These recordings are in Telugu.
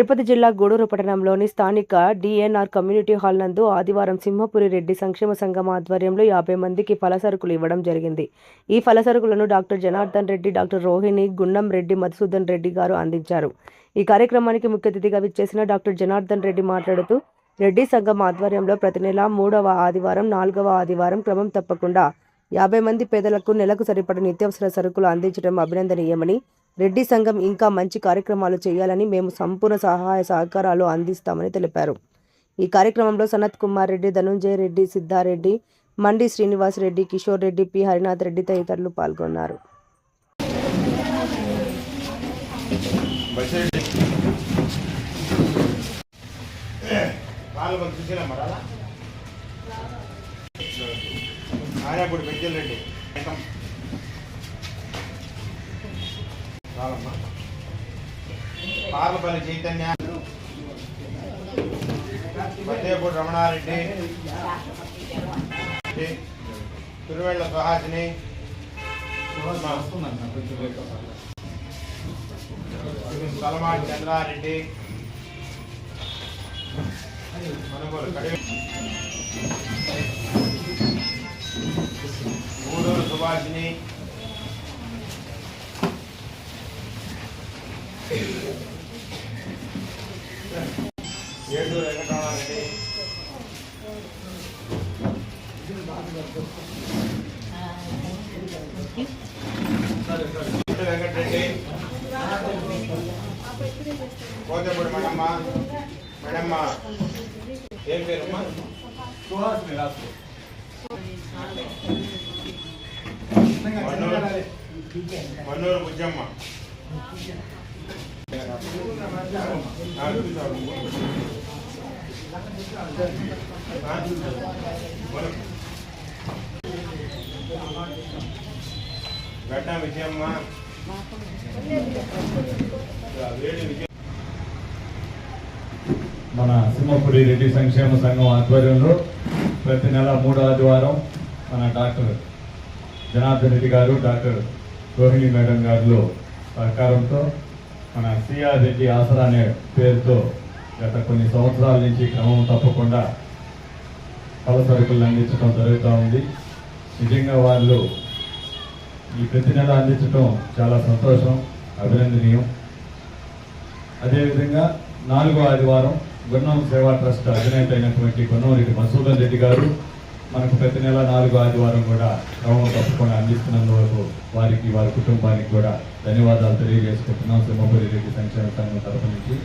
తిరుపతి జిల్లా గూడూరు పట్టణంలోని స్థానిక డిఎన్ఆర్ కమ్యూనిటీ హాల్ నందు ఆదివారం సింహపురి రెడ్డి సంక్షేమ సంఘం ఆధ్వర్యంలో యాభై మందికి ఫలసరుకులు ఇవ్వడం జరిగింది. ఈ ఫలసరుకులను డాక్టర్ జనార్దన్ రెడ్డి డాక్టర్ రోహిణి గుండం రెడ్డి మధుసూదన్ రెడ్డి గారు అందించారు. ఈ కార్యక్రమానికి ముఖ్య అతిథిగా విచ్చేసిన డాక్టర్ జనార్దన్ రెడ్డి మాట్లాడుతూ రెడ్డి సంఘం ఆధ్వర్యంలో ప్రతి నెల మూడవ ఆదివారం నాలుగవ ఆదివారం క్రమం తప్పకుండా యాభై మంది పేదలకు నెలకు సరిపడ నిత్యావసర సరుకులు అందించడం అభినందనీయమని రెడ్డి సంఘం ఇంకా మంచి కార్యక్రమాలు చేయాలని మేము సంపూర్ణ సహాయ సహకారాలు అందిస్తామని తెలిపారు. ఈ కార్యక్రమంలో సనత్ కుమార్ రెడ్డి ధనుంజయ రెడ్డి సిద్ధారెడ్డి మండి శ్రీనివాస్ రెడ్డి కిషోర్ రెడ్డి పి. హరినాథ్ రెడ్డి తదితరులు పాల్గొన్నారు. ఆయన ఇప్పుడు పెంచలేండి చాలమ్మా పార్లపల్లి చైతన్య. ఫతేపూడి రమణారెడ్డి. తిరువెళ్ళ సుహాసిని. సలమాన్ చంద్రారెడ్డి. మనుగోలు కడి గూడూరు సుభాషిని కోతపూడి మేడమ్మ మేడమ్మ ఏం పేరమ్మా మన్నూరు మన్నూరు బుజ్జమ్మ మనం. గడ్డ విజయమ్మ. మన సింహపురి రెడ్డి సంక్షేమ సంఘం ఆధ్వర్యంలో ప్రతి నెల మూడో ఆదివారం మన డాక్టర్ జనార్దన్ రెడ్డి గారు డాక్టర్ రోహిణి మేడం గారిలో సహకారంతో మన సిఆర్ రెడ్డి ఆసరా అనే పేరుతో గత కొన్ని సంవత్సరాల నుంచి క్రమం తప్పకుండా పల సరుకులు అందించడం జరుగుతూ ఉంది. నిజంగా వాళ్ళు ఈ ప్రతి నెల అందించడం చాలా సంతోషం అభినందనీయం. అదేవిధంగా నాలుగో ఆదివారం గున్నం సేవా ట్రస్ట్ అధినేత అయినటువంటి గున్నంరెడ్డి మసూదన్ రెడ్డి గారు మనకు ప్రతి నెల నాలుగో ఆదివారం కూడా క్రమం తప్పకుండా అందిస్తున్నందుకు వారికి వారి కుటుంబానికి కూడా ధన్యవాదాలు తెలియజేసుకుంటున్నాం. సింహపురి రెడ్డి సంక్షేమ సంఘం తరఫు నుంచి.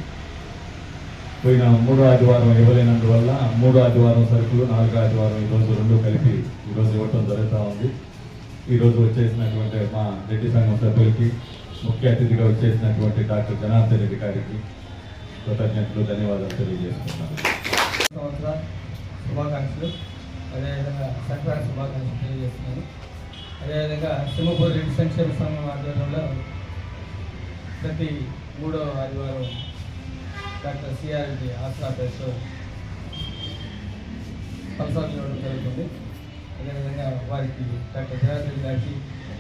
పోయిన మూడో ఆదివారం ఇవ్వలేనందువల్ల మూడో ఆదివారం సరుకులు నాలుగో ఆదివారం ఈరోజు రెండు కలిపి ఈరోజు ఇవ్వటం జరుగుతూ ఉంది. ఈరోజు వచ్చేసినటువంటి మా రెడ్డి సంఘం సభ్యులకి ముఖ్య అతిథిగా వచ్చేసినటువంటి డాక్టర్ జనార్దన్ రెడ్డి గారికి కృతజ్ఞతలు ధన్యవాదాలు తెలియజేస్తున్నాను. సంవత్సర శుభాకాంక్షలు. అదేవిధంగా సంక్రాంతి శుభాకాంక్షలు తెలియజేస్తున్నాను. అదేవిధంగా సింహపూర్ రెడ్డి సంక్షేమ సంఘం ఆధ్వర్యంలో ప్రతి మూడో ఆదివారం డాక్టర్ సిఆర్ రెడ్డి ఆసరా పేరుతో ఇవ్వడం జరుగుతుంది. అదేవిధంగా వారికి డాక్టర్ జనార్దన్ గారికి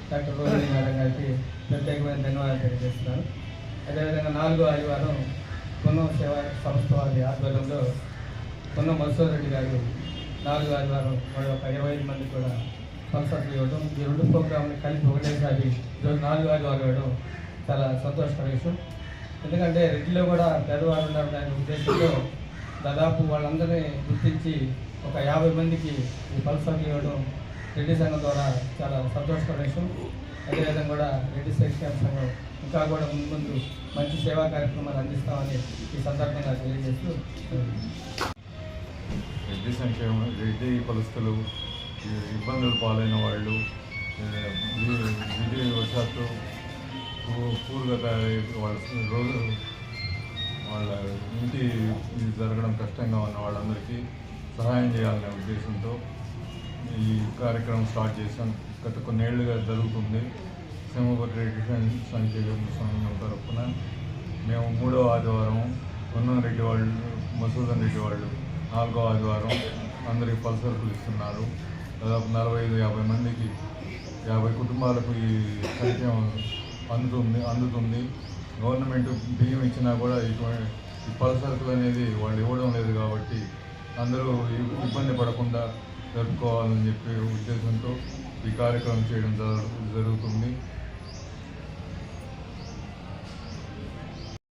డాక్టర్ రోహిణి మేడం గారికి ప్రత్యేకమైన ధన్యవాదాలు తెలియజేస్తున్నాను. అదేవిధంగా నాలుగో ఆదివారం పున్నం సేవా సంస్థ వారి ఆధ్వర్యంలో పున్నం మధుసూర్ రెడ్డి గారు నాలుగు ఆదివారం మరి ఒక ఇరవై ఐదు మంది కూడా ఫలసత్లు ఇవ్వడం. ఈ రెండు ప్రోగ్రాంలు కలిపి ఒకటేసారి ఈరోజు నాలుగు ఆదివారం ఇవ్వడం చాలా సంతోషకర విషయం. ఎందుకంటే రెడ్డిలో కూడా పేదవారు ఉన్నారు దాని ఉద్దేశంతో దాదాపు వాళ్ళందరినీ గుర్తించి ఒక యాభై మందికి ఈ పల్సర్ ఇవ్వడం రెడ్డి సంఘం ద్వారా చాలా సంతోషకర విషయం. అదేవిధంగా కూడా రెడ్డి సంక్షేమ సంఘం ఇంకా కూడా ముందు ముందు మంచి సేవా కార్యక్రమాలు అందిస్తామని ఈ సందర్భంగా తెలియజేస్తూ రెడ్డి సంక్షేమం రెడ్డి పలుస్తులు ఇబ్బందులు పాలైన వాళ్ళు విధివశాత్తు పూర్వగత వాళ్ళ రోజు వాళ్ళ ఇంటి ఇది జరగడం కష్టంగా ఉన్న వాళ్ళందరికీ సహాయం చేయాలనే ఉద్దేశంతో ఈ కార్యక్రమం స్టార్ట్ చేశాం. గత కొన్నేళ్ళుగా జరుగుతుంది. సింహపురి రెడ్డి సంక్షేమ సంఘం తరఫున మేము మూడో ఆదివారం పొన్నం రెడ్డి వాళ్ళు మసూదన్ రెడ్డి వాళ్ళు నాలుగో ఆదివారం అందరికీ పలసరుకులు ఇస్తున్నారు. దాదాపు నలభై ఐదు యాభై మందికి యాభై కుటుంబాలకు ఈ సంక్షేమం అందుతుంది అందుతుంది. గవర్నమెంట్ బియ్యం ఇచ్చినా కూడా ఇటువంటి ఈ పలసరుకులు అనేది వాళ్ళు ఇవ్వడం లేదు కాబట్టి అందరూ ఇబ్బంది పడకుండా జరుపుకోవాలని చెప్పే ఉద్దేశంతో ఈ కార్యక్రమం చేయడం జరుగుతుంది.